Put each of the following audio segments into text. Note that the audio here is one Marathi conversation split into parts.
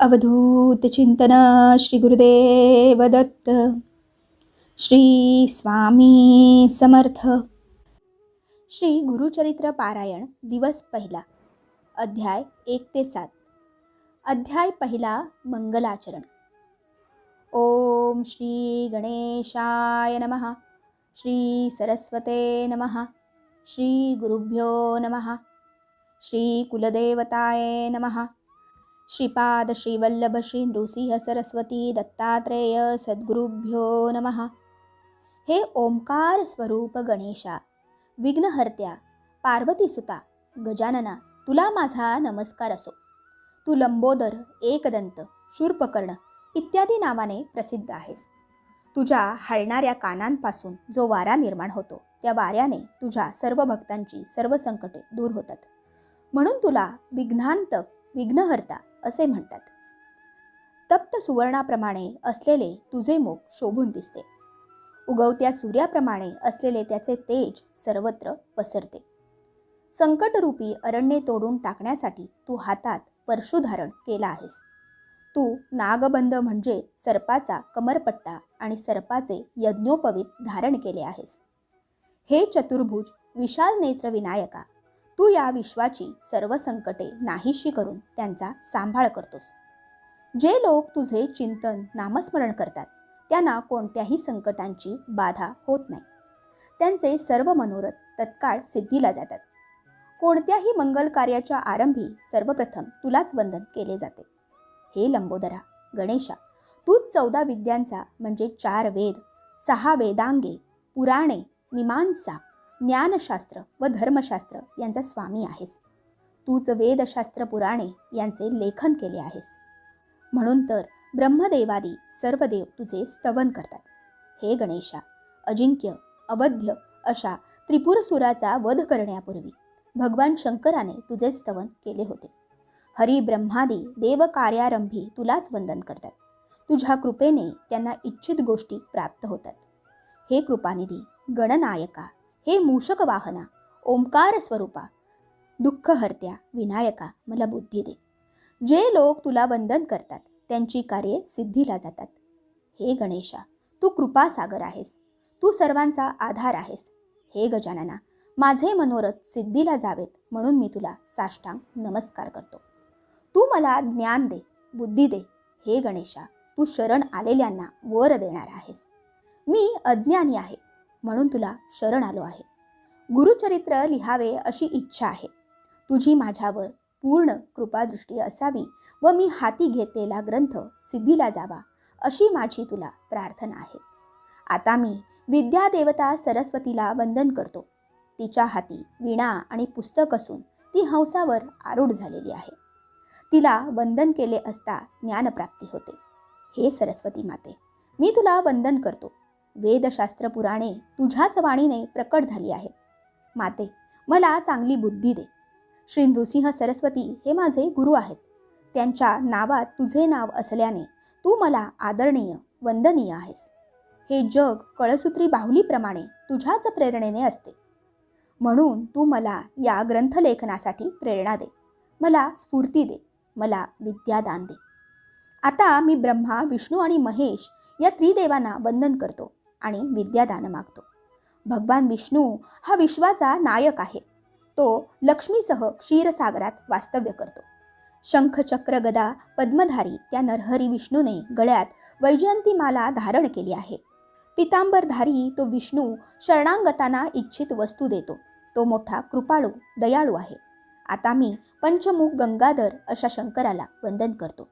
अवधूत चिंतन श्री गुरुदेव दत्त श्री स्वामी समर्थ। श्री गुरुचरित्र पारायण दिवस पहिला अध्याय एक ते सात अध्याय पहिला मंगलाचरण। ओम श्री गणेशाय नमः श्री सरस्वते नमः श्री गुरुभ्यो नमः श्री कुलदेवताय नमः। श्रीपाद श्रीवल्लभ श्री नृसिंह सरस्वती दत्तात्रेय सद्गुरुभ्यो नमः। हे ओंकार स्वरूप गणेशा विघ्नहर्त्या पार्वतीसुता गजानना तुला माझा नमस्कार असो. तू लंबोदर एकदंत शूर्पकर्ण इत्यादी नावाने प्रसिद्ध आहेस. तुझ्या हलणाऱ्या कानांपासून जो वारा निर्माण होतो त्या वाऱ्याने तुझ्या सर्व भक्तांची सर्व संकटे दूर होतात. म्हणून तुला विघ्नांतक विघ्नहर्ता असे म्हणतात. तप्त सुवर्णाप्रमाणे असलेले तुझे मुख शोभून दिसते. उगवत्या सूर्याप्रमाणे असलेले त्याचे तेज सर्वत्र पसरते. संकटरूपी अरण्ये तोडून टाकण्यासाठी तू हातात परशु धारण केला आहेस. तू नागबंध म्हणजे सर्पाचा कमरपट्टा आणि सर्पाचे यज्ञोपवीत धारण केले आहेस. हे चतुर्भुज विशाल नेत्र विनायका तू या विश्वाची सर्व संकटे नाहीशी करून त्यांचा सांभाळ करतोस. जे लोक तुझे चिंतन नामस्मरण करतात त्यांना कोणत्याही संकटांची बाधा होत नाही. त्यांचे सर्व मनोरथ तत्काळ सिद्धीला जातात. कोणत्याही मंगल कार्याच्या आरंभी सर्वप्रथम तुलाच वंदन केले जाते. हे लंबोदरा गणेशा तूच चौदा विद्यांचा म्हणजे चार वेद सहा वेदांगे पुराणे मीमांसा ज्ञानशास्त्र व धर्मशास्त्र यांचा स्वामी आहेस. तूच वेदशास्त्र पुराणे यांचे लेखन केले आहेस. म्हणून तर ब्रह्मदेवादी सर्व देव तुझे स्तवन करतात. हे गणेशा अजिंक्य अवध्य अशा त्रिपुरसुराचा वध करण्यापूर्वी भगवान शंकराने तुझे स्तवन केले होते. हरी ब्रह्मादी देव कार्यारंभी तुलाच वंदन करतात. तुझ्या कृपेने त्यांना इच्छित गोष्टी प्राप्त होतात. हे कृपानिधी गणनायका हे मूषक वाहना ओंकार स्वरूपा दुःखहर्त्या विनायका मला बुद्धी दे. जे लोक तुला वंदन करतात त्यांची कार्ये सिद्धीला जातात. हे गणेशा तू कृपासागर आहेस. तू सर्वांचा आधार आहेस. हे गजानना माझे मनोरथ सिद्धीला जावेत म्हणून मी तुला साष्टांग नमस्कार करतो. तू मला ज्ञान दे बुद्धी दे. हे गणेशा तू शरण आलेल्यांना वर देणार आहेस. मी अज्ञानी आहे. म्हणून तुला शरण आलो आहे. गुरुचरित्र लिहावे अशी इच्छा आहे. तुझी माझ्यावर पूर्ण कृपादृष्टी असावी व मी हाती घेतलेला ग्रंथ सिद्धीला जावा अशी माझी तुला प्रार्थना आहे. आता मी विद्यादेवता सरस्वतीला वंदन करतो. तिच्या हाती विणा आणि पुस्तक असून ती हंसावर आरूढ झालेली आहे. तिला वंदन केले असता ज्ञानप्राप्ती होते. हे सरस्वती माते मी तुला वंदन करतो. वेदशास्त्र पुराणे तुझ्याच वाणीने प्रकट झाली आहेत. माते मला चांगली बुद्धी दे. श्री नृसिंह सरस्वती हे माझे गुरु आहेत. त्यांच्या नावात तुझे नाव असल्याने तू मला आदरणीय वंदनीय आहेस. हे जग कळसूत्री बाहुलीप्रमाणे तुझ्याच प्रेरणेने असते. म्हणून तू मला या ग्रंथलेखनासाठी प्रेरणा दे. मला स्फूर्ती दे. मला विद्यादान दे. आता मी ब्रह्मा विष्णू आणि महेश या त्रिदेवांना वंदन करतो. आणि विद्यादान मागतो. भगवान विष्णू हा विश्वाचा नायक आहे. तो लक्ष्मीसह क्षीरसागरात वास्तव्य करतो. शंख चक्र गदा पद्मधारी त्या नरहरी विष्णूने गळ्यात वैजयंतीमाला धारण केली आहे. पितांबरधारी तो विष्णू शरणांगतांना इच्छित वस्तू देतो. तो मोठा कृपाळू दयाळू आहे. आता मी पंचमुख गंगाधर अशा शंकराला वंदन करतो.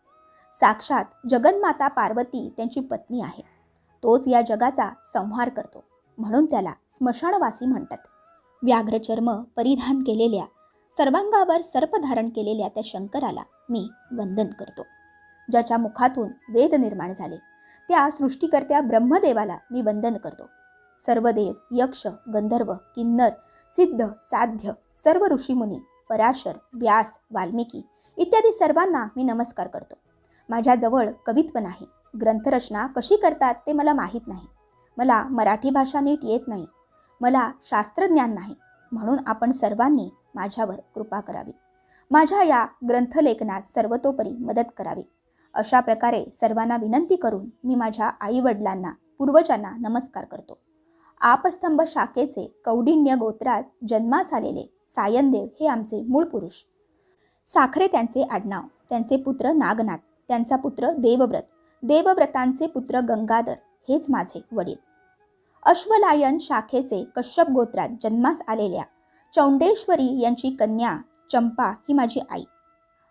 साक्षात जगन्माता पार्वती त्यांची पत्नी आहे. तोच या जगाचा संहार करतो. म्हणून त्याला स्मशानवासी म्हणतात. व्याघ्रचर्म परिधान केलेल्या सर्वांगावर सर्प धारण केलेल्या त्या शंकराला मी वंदन करतो. ज्याच्या मुखातून वेद निर्माण झाले. त्या सृष्टीकर्त्या ब्रह्मदेवाला मी वंदन करतो. सर्व देव यक्ष गंधर्व किन्नर सिद्ध साध्य सर्व ऋषीमुनी पराशर व्यास वाल्मिकी इत्यादी सर्वांना मी नमस्कार करतो. माझ्याजवळ कवित्व नाही. ग्रंथरचना कशी करतात ते मला माहीत नाही. मला मराठी भाषा नीट येत नाही. मला शास्त्रज्ञान नाही. म्हणून आपण सर्वांनी माझ्यावर कृपा करावी. माझ्या या ग्रंथलेखनास सर्वतोपरी मदत करावी. अशा प्रकारे सर्वांना विनंती करून मी माझ्या आईवडिलांना पूर्वजांना नमस्कार करतो. आपस्तंभ शाखेचे कौडिण्य गोत्रात जन्मास आलेले सायनदेव हे आमचे मूळ पुरुष. साखरे त्यांचे आडनाव त्यांचे पुत्र नागनाथ त्यांचा पुत्र देवव्रत देवव्रतांचे पुत्र गंगाधर हेच माझे वडील. अश्वलायन शाखेचे कश्यप गोत्रात जन्मास आलेल्या चौंडेश्वरी यांची कन्या चंपा ही माझी आई.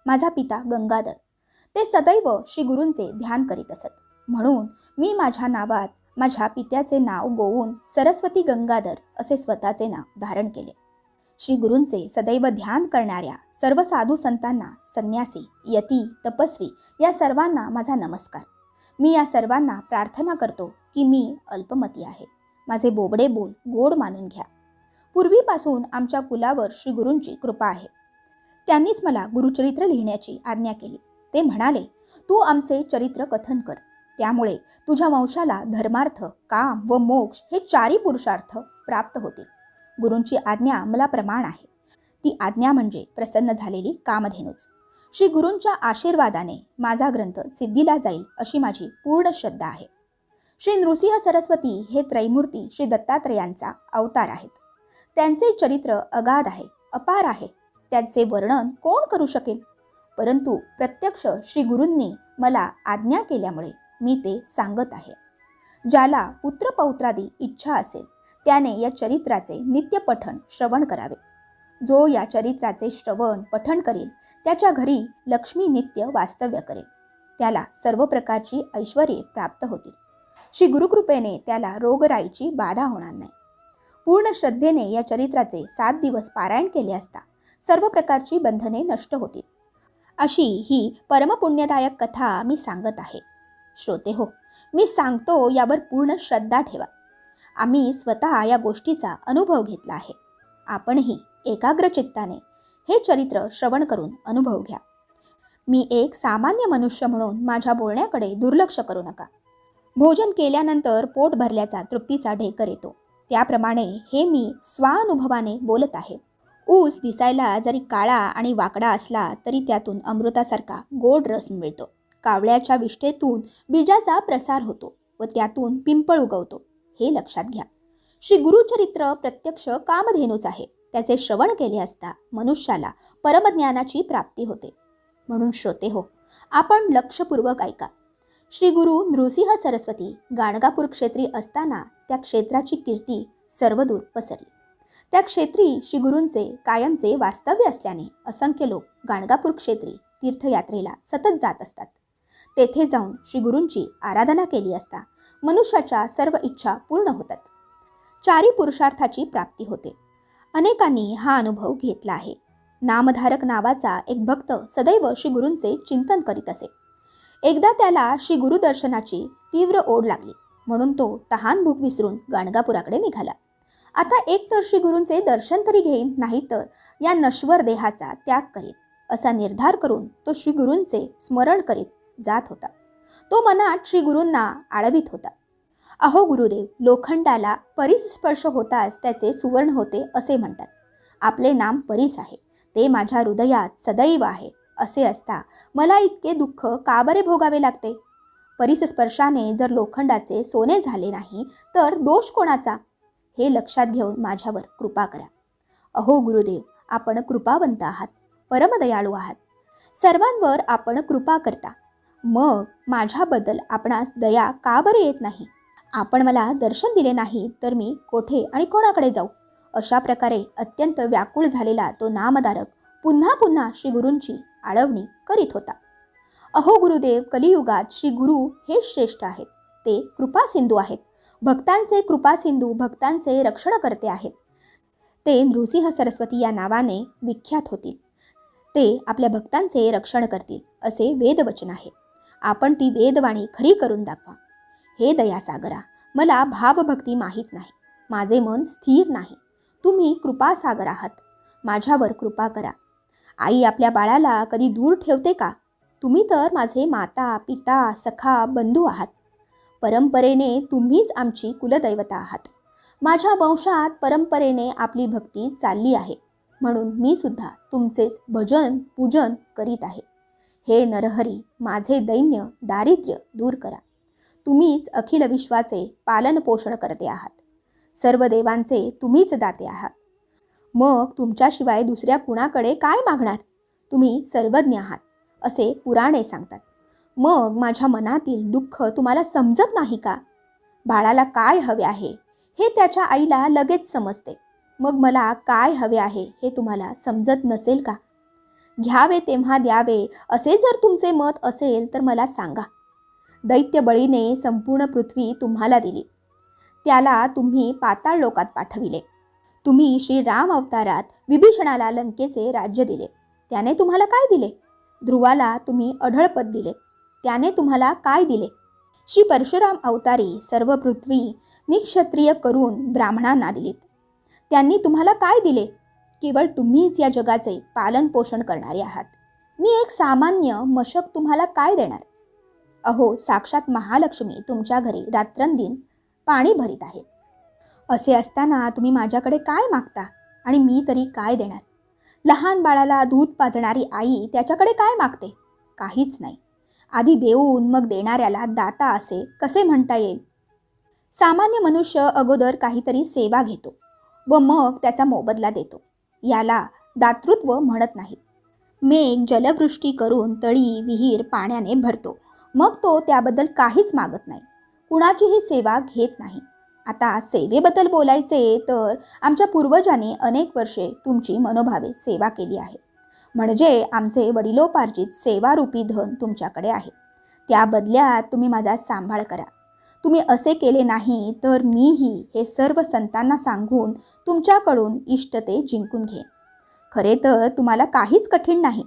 माझा पिता गंगाधर. ते सदैव श्री गुरूंचे ध्यान करीत असत. म्हणून मी माझ्या नावात माझ्या पित्याचे नाव गोवून सरस्वती गंगाधर असे स्वतःचे नाव धारण केले. श्री गुरूंचे सदैव ध्यान करणाऱ्या सर्व साधू संतांना संन्यासी यती तपस्वी या सर्वांना माझा नमस्कार. मी या सर्वांना प्रार्थना करतो की मी अल्पमती आहे. माझे बोबडे बोल गोड मानून घ्या. पूर्वीपासून आमच्या कुलावर श्री गुरूंची कृपा आहे. त्यांनीच मला गुरुचरित्र लिहिण्याची आज्ञा केली. ते म्हणाले तू आमचे चरित्र कथन कर. त्यामुळे तुझ्या वंशाला धर्मार्थ काम व मोक्ष हे चारी पुरुषार्थ प्राप्त होतील. गुरूंची आज्ञा मला प्रमाण आहे. ती आज्ञा म्हणजे प्रसन्न झालेली कामधेनूच. श्री गुरूंच्या आशीर्वादाने माझा ग्रंथ सिद्धीला जाईल अशी माझी पूर्ण श्रद्धा आहे. श्री नृसिंह सरस्वती हे त्रैमूर्ती श्री दत्तात्रयांचा अवतार आहेत. त्यांचे चरित्र अगाध आहे अपार आहे. त्यांचे वर्णन कोण करू शकेल? परंतु प्रत्यक्ष श्री गुरूंनी मला आज्ञा केल्यामुळे मी ते सांगत आहे. ज्याला पुत्रपौत्रादी इच्छा असेल त्याने या चरित्राचे नित्यपठण श्रवण करावे. जो या चरित्राचे श्रवण पठण करेल त्याच्या घरी लक्ष्मी नित्य वास्तव्य करेल. त्याला सर्व प्रकारची ऐश्वर्ये प्राप्त होतील. श्री गुरुकृपेने त्याला रोगराईची बाधा होणार नाही. पूर्ण श्रद्धेने या चरित्राचे सात दिवस पारायण केले असता सर्व प्रकारची बंधने नष्ट होतील. अशी ही परमपुण्यदायक कथा मी सांगत आहे. श्रोते हो मी सांगतो यावर पूर्ण श्रद्धा ठेवा. आम्ही स्वतः या गोष्टीचा अनुभव घेतला आहे. आपणही एकाग्र चित्ताने हे चरित्र श्रवण करून अनुभव घ्या. मी एक सामान्य मनुष्य म्हणून माझ्या बोलण्याकडे दुर्लक्ष करू नका. भोजन केल्यानंतर पोट भरल्याचा तृप्तीचा ढेकर येतो. त्याप्रमाणे हे मी स्वानुभवाने बोलत आहे. ऊस दिसायला जरी काळा आणि वाकडा असला तरी त्यातून अमृतासारखा गोड रस मिळतो. कावळ्याच्या विष्ठेतून बीजाचा प्रसार होतो व त्यातून पिंपळ उगवतो. हे लक्षात घ्या. श्री गुरुचरित्र प्रत्यक्ष कामधेनूच आहे. त्याचे श्रवण केले असता मनुष्याला परमज्ञानाची प्राप्ती होते. म्हणून श्रोते हो आपण लक्षपूर्वक ऐका. श्री गुरु नृसिंह सरस्वती गाणगापूर क्षेत्री असताना त्या क्षेत्राची कीर्ती सर्वदूर पसरली. त्या क्षेत्री श्री गुरूंचे कायमचे वास्तव्य असल्याने असंख्य लोक गाणगापूर क्षेत्री तीर्थयात्रेला सतत जात असतात. तेथे जाऊन श्री गुरूंची आराधना केली असता मनुष्याच्या सर्व इच्छा पूर्ण होतात. चारी पुरुषार्थाची प्राप्ती होते. अनेकांनी हा अनुभव घेतला आहे. नामधारक नावाचा एक भक्त सदैव श्री गुरूंचे चिंतन करीत असे. एकदा त्याला श्री गुरुदर्शनाची तीव्र ओढ लागली. म्हणून तो तहान भूक विसरून गाणगापुराकडे निघाला. आता एक तर श्री गुरूंचे दर्शन तरी घेईन नाही तर या नश्वर देहाचा त्याग करीत असा निर्धार करून तो श्री गुरूंचे स्मरण करीत जात होता. तो मनात श्री गुरूंना आळवीत होता. अहो गुरुदेव लोखंडाला परीस स्पर्श होताच त्याचे सुवर्ण होते असे म्हणतात. आपले नाम परीस आहे. ते माझ्या हृदयात सदैव आहे असे असता मला इतके दुःख का बरे भोगावे लागते? परिसस्पर्शाने जर लोखंडाचे सोने झाले नाही तर दोष कोणाचा? हे लक्षात घेऊन माझ्यावर कृपा करा. अहो गुरुदेव आपण कृपावंत आहात परमदयाळू आहात. सर्वांवर आपण कृपा करता. मग माझ्याबद्दल आपणास दया का बरं येत नाही? आपण मला दर्शन दिले नाही तर मी कोठे आणि कोणाकडे जाऊ? अशा प्रकारे अत्यंत व्याकुळ झालेला तो नामधारक पुन्हा पुन्हा श्री गुरूंची आळवणी करीत होता. अहो गुरुदेव कलियुगात श्री गुरु हे श्रेष्ठ आहेत. ते कृपासिंधू आहेत. भक्तांचे कृपासिंधू भक्तांचे रक्षणकर्ते आहेत. ते नृसिंह सरस्वती या नावाने विख्यात होतील. ते आपल्या भक्तांचे रक्षण करतील असे वेदवचन आहे. आपण ती वेदवाणी खरी करून दाखवा. हे दयासागरा मला भावभक्ती माहीत नाही. माझे मन स्थिर नाही. तुम्ही कृपासागर आहात. माझ्यावर कृपा करा. आई आपल्या बाळाला कधी दूर ठेवते का? तुम्ही तर माझे माता पिता सखा बंधू आहात. परंपरेने तुम्हीच आमची कुलदैवता आहात. माझ्या वंशात परंपरेने आपली भक्ती चालली आहे. म्हणून मी सुद्धा तुमचेच भजन पूजन करीत आहे. हे नरहरी माझे दैन्य दारिद्र्य दूर करा. तुम्हीच अखिल विश्वाचे पालन पोषण करते आहात. सर्व देवांचे तुम्हीच दाते आहात. मग तुमच्याशिवाय दुसऱ्या कुणाकडे काय मागणार? तुम्ही सर्वज्ञ आहात असे पुराणे सांगतात. मग माझ्या मनातील दुःख तुम्हाला समजत नाही का? बाळाला काय हवे आहे हे त्याच्या आईला लगेच समजते. मग मला काय हवे आहे हे तुम्हाला समजत नसेल का? घ्यावे तेव्हा द्यावे असे जर तुमचे मत असेल तर मला सांगा. दैत्यबळीने संपूर्ण पृथ्वी तुम्हाला दिली. त्याला तुम्ही पाताळ लोकात पाठविले. तुम्ही श्री राम अवतारात विभीषणाला लंकेचे राज्य दिले. त्याने तुम्हाला काय दिले? ध्रुवाला तुम्ही अढळपद दिले. त्याने तुम्हाला काय दिले? श्री परशुराम अवतारी सर्व पृथ्वी निक्षत्रिय करून ब्राह्मणांना दिलीत. त्यांनी तुम्हाला काय दिले? केवळ तुम्हीच या जगाचे पालन पोषण करणारे आहात. मी एक सामान्य मशक तुम्हाला काय देणार? अहो साक्षात महालक्ष्मी तुमच्या घरी रात्रंदिन पाणी भरीत आहे. असे असताना तुम्ही माझ्याकडे काय मागता आणि मी तरी काय देणार? लहान बाळाला दूध पाजणारी आई त्याच्याकडे काय मागते? काहीच नाही. आधी देऊन मग देणाऱ्याला दाता असे कसे म्हणता येईल? सामान्य मनुष्य अगोदर काहीतरी सेवा घेतो व मग त्याचा मोबदला देतो. याला दातृत्व म्हणत नाहीत. मेघ जलवृष्टी करून तळी विहीर पाण्याने भरतो. मग तो त्याबद्दल काहीच मागत नाही. कुणाचीही सेवा घेत नाही. आता सेवेबद्दल बोलायचे तर आमच्या पूर्वजांनी अनेक वर्षे तुमची मनोभावे सेवा केली आहे. म्हणजे आमचे वडिलोपार्जित सेवारूपी धन तुमच्याकडे आहे. त्या बदल्यात तुम्ही माझा सांभाळ करा. तुम्ही असे केले नाही तर मीही हे सर्व संतांना सांगून तुमच्याकडून इष्टते जिंकून घेईन. खरे तर तुम्हाला काहीच कठीण नाही.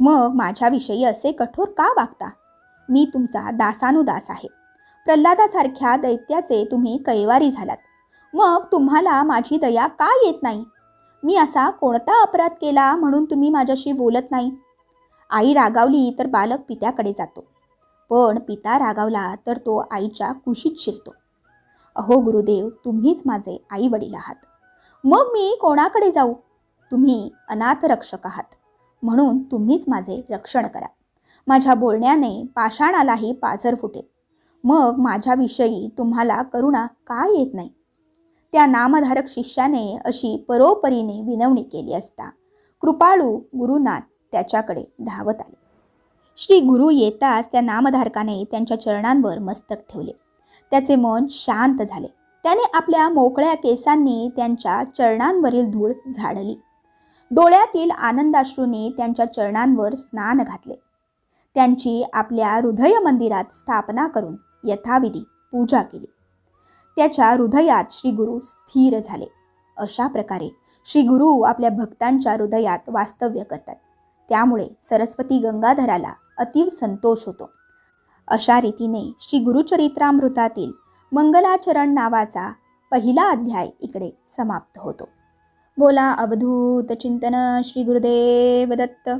मग माझ्याविषयी असे कठोर का वागता? मी तुमचा दासानुदास आहे. प्रल्हादासारख्या दैत्याचे तुम्ही कैवारी झालात. मग तुम्हाला माझी दया का येत नाही? मी असा कोणता अपराध केला म्हणून तुम्ही माझ्याशी बोलत नाही? आई रागावली तर बालक पित्याकडे जातो. पण पिता रागावला तर तो आईच्या कुशीत शिरतो. अहो गुरुदेव तुम्हीच माझे आई वडील आहात. मग मी कोणाकडे जाऊ? तुम्ही अनाथ रक्षक आहात. म्हणून तुम्हीच माझे रक्षण करा. माझ्या बोलण्याने पाषाणालाही पाझर फुटेल मग माझ्याविषयी तुम्हाला करुणा का येत नाही? त्या नामधारक शिष्याने अशी परोपरीने विनवणी केली असता कृपाळू गुरुनाथ त्याच्याकडे धावत आले. श्री गुरु येताच त्या नामधारकाने त्यांच्या चरणांवर मस्तक ठेवले. त्याचे मन शांत झाले. त्याने आपल्या मोकळ्या केसांनी त्यांच्या चरणांवरील धूळ झाडली. डोळ्यातील आनंदाश्रूने त्यांच्या चरणांवर स्नान घातले. त्यांची आपल्या हृदय मंदिरात स्थापना करून यथाविधी पूजा केली. त्याच्या हृदयात श्री गुरु स्थिर झाले. अशा प्रकारे श्री गुरु आपल्या भक्तांच्या हृदयात वास्तव्य करतात. त्यामुळे सरस्वती गंगाधराला अतीव संतोष होतो. अशा रीतीने श्री गुरुचरित्रामृतातील मंगलाचरण नावाचा पहिला अध्याय इकडे समाप्त होतो. बोला अवधूत चिंतन श्री गुरुदेव दत्त.